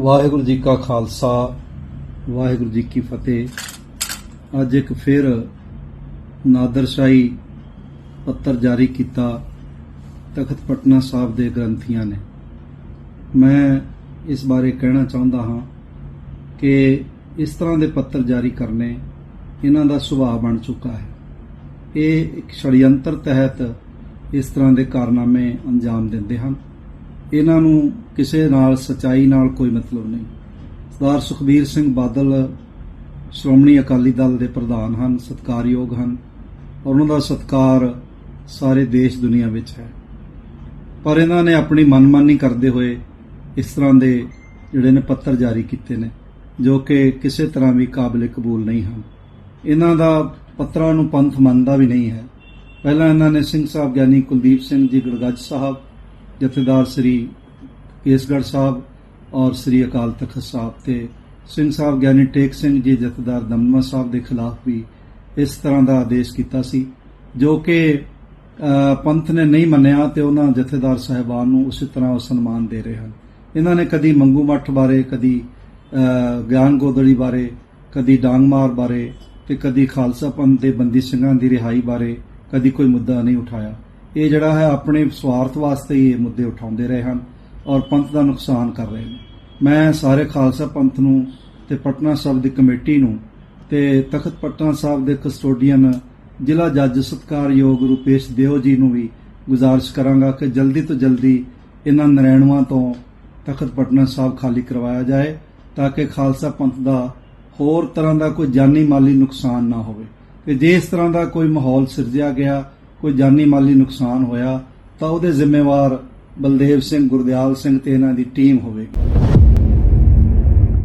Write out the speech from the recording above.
ਵਾਹਿਗੁਰੂ ਜੀ ਕਾ ਖਾਲਸਾ, ਵਾਹਿਗੁਰੂ ਜੀ ਕੀ ਫਤਿਹ। ਅੱਜ ਇੱਕ ਫਿਰ ਨਾਦਰਸ਼ਾਹੀ ਪੱਤਰ ਜਾਰੀ ਕੀਤਾ ਤਖਤ ਪਟਨਾ ਸਾਹਿਬ ਦੇ ਗ੍ਰੰਥੀਆਂ ਨੇ। ਮੈਂ ਇਸ ਬਾਰੇ ਕਹਿਣਾ ਚਾਹੁੰਦਾ ਹਾਂ ਕਿ ਇਸ ਤਰ੍ਹਾਂ ਦੇ ਪੱਤਰ ਜਾਰੀ ਕਰਨੇ ਇਹਨਾਂ ਦਾ ਸੁਭਾਅ ਬਣ ਚੁੱਕਾ ਹੈ। ਇਹ ਇੱਕ ਛੜਯੰਤਰ ਤਹਿਤ ਇਸ ਤਰ੍ਹਾਂ ਦੇ ਕਾਰਨਾਮੇ ਅੰਜਾਮ ਦਿੰਦੇ ਹਨ। ਇਹਨਾਂ ਨੂੰ ਕਿਸੇ ਨਾਲ ਸਚਾਈ ਨਾਲ ਕੋਈ ਮਤਲਬ ਨਹੀਂ। ਸਰਦਾਰ ਸੁਖਬੀਰ ਸਿੰਘ ਬਾਦਲ ਸ਼੍ਰੋਮਣੀ ਅਕਾਲੀ ਦਲ ਦੇ ਪ੍ਰਧਾਨ ਹਨ, ਸਤਿਕਾਰਯੋਗ ਹਨ ਔਰ ਉਹਨਾਂ ਦਾ ਸਤਿਕਾਰ ਸਾਰੇ ਦੇਸ਼ ਦੁਨੀਆ ਵਿੱਚ ਹੈ। ਪਰ ਇਹਨਾਂ ਨੇ ਆਪਣੀ ਮਨਮਾਨੀ ਕਰਦੇ ਹੋਏ ਇਸ ਤਰ੍ਹਾਂ ਦੇ ਜਿਹੜੇ ਨੇ ਪੱਤਰ ਜਾਰੀ ਕੀਤੇ ਨੇ, ਜੋ ਕਿ ਕਿਸੇ ਤਰ੍ਹਾਂ ਵੀ ਕਾਬਿਲ ਕਬੂਲ ਨਹੀਂ ਹਨ। ਇਹਨਾਂ ਦਾ ਪੱਤਰਾਂ ਨੂੰ ਪੰਥ ਮੰਨਦਾ ਵੀ ਨਹੀਂ ਹੈ। ਪਹਿਲਾਂ ਇਹਨਾਂ ਨੇ ਸਿੰਘ ਸਾਹਿਬ ਗਿਆਨੀ ਕੁਲਦੀਪ ਸਿੰਘ ਜੀ ਗੜਗੱਜ ਸਾਹਿਬ ਜਥੇਦਾਰ ਸ੍ਰੀ ਕੇਸਗੜ੍ਹ ਸਾਹਿਬ ਔਰ ਸ੍ਰੀ ਅਕਾਲ ਤਖਤ ਸਾਹਿਬ ਤੇ ਸਿੰਘ ਸਾਹਿਬ ਗਿਆਨੀ ਟੇਕ ਸਿੰਘ ਜੀ ਜਥੇਦਾਰ ਦਮਦਮਾ ਸਾਹਿਬ ਦੇ ਖਿਲਾਫ ਵੀ ਇਸ ਤਰ੍ਹਾਂ ਦਾ ਆਦੇਸ਼ ਕੀਤਾ ਸੀ, ਜੋ ਕਿ ਪੰਥ ਨੇ ਨਹੀਂ ਮੰਨਿਆ ਤੇ ਉਹਨਾਂ ਜਥੇਦਾਰ ਸਾਹਿਬਾਨ ਨੂੰ ਉਸੇ ਤਰ੍ਹਾਂ ਉਹ ਸਨਮਾਨ ਦੇ ਰਹੇ ਹਨ। ਇਹਨਾਂ ਨੇ ਕਦੀ ਮੰਗੂ ਮੱਠ ਬਾਰੇ, ਕਦੀ ਗਿਆਨ ਗੋਦੜੀ ਬਾਰੇ, ਕਦੀ ਡਾਂਗਮਾਰ ਬਾਰੇ ਤੇ ਕਦੀ ਖਾਲਸਾ ਪੰਥ ਦੇ ਬੰਦੀ ਸਿੰਘਾਂ ਦੀ ਰਿਹਾਈ ਬਾਰੇ ਕਦੀ ਕੋਈ ਮੁੱਦਾ ਨਹੀਂ ਉਠਾਇਆ। ਇਹ ਜਿਹੜਾ ਹੈ ਆਪਣੇ ਸਵਾਰਥ ਵਾਸਤੇ ਹੀ ਇਹ ਮੁੱਦੇ ਉਠਾਉਂਦੇ ਰਹੇ ਹਨ ਔਰ ਪੰਥ ਦਾ ਨੁਕਸਾਨ ਕਰ ਰਹੇ ਨੇ। ਮੈਂ ਸਾਰੇ ਖਾਲਸਾ ਪੰਥ ਨੂੰ ਤੇ ਪਟਨਾ ਸਾਹਿਬ ਦੀ ਕਮੇਟੀ ਨੂੰ ਤੇ ਤਖਤ ਪਟਨਾ ਸਾਹਿਬ ਦੇ ਕਸਟੋਡੀਅਨ ਜ਼ਿਲ੍ਹਾ ਜੱਜ ਸਤਕਾਰਯੋਗ ਰੂਪੇਸ਼ ਦਿਓ ਜੀ ਨੂੰ ਵੀ ਗੁਜ਼ਾਰਿਸ਼ ਕਰਾਂਗਾ ਕਿ ਜਲਦੀ ਤੋਂ ਜਲਦੀ ਇਹਨਾਂ ਨਰੈਣਵਾਂ ਤੋਂ ਤਖਤ ਪਟਨਾ ਸਾਹਿਬ ਖਾਲੀ ਕਰਵਾਇਆ ਜਾਏ ਤਾਂ ਕਿ ਖਾਲਸਾ ਪੰਥ ਦਾ ਹੋਰ ਤਰ੍ਹਾਂ ਦਾ ਕੋਈ ਜਾਨੀ ਮਾਲੀ ਨੁਕਸਾਨ ਨਾ ਹੋਵੇ। ਤੇ ਜੇ ਇਸ ਤਰ੍ਹਾਂ ਦਾ ਕੋਈ ਮਾਹੌਲ ਸਿਰਜਿਆ ਗਿਆ ਕੋਈ ਜਾਨੀ ਮਾਲੀ ਨੁਕਸਾਨ ਹੋਇਆ ਤਾਂ ਉਹਦੇ ਜ਼ਿੰਮੇਵਾਰ ਬਲਦੇਵ ਸਿੰਘ, ਗੁਰਦਿਆਲ ਸਿੰਘ ਤੇ ਇਹਨਾਂ ਦੀ ਟੀਮ ਹੋਵੇਗੀ।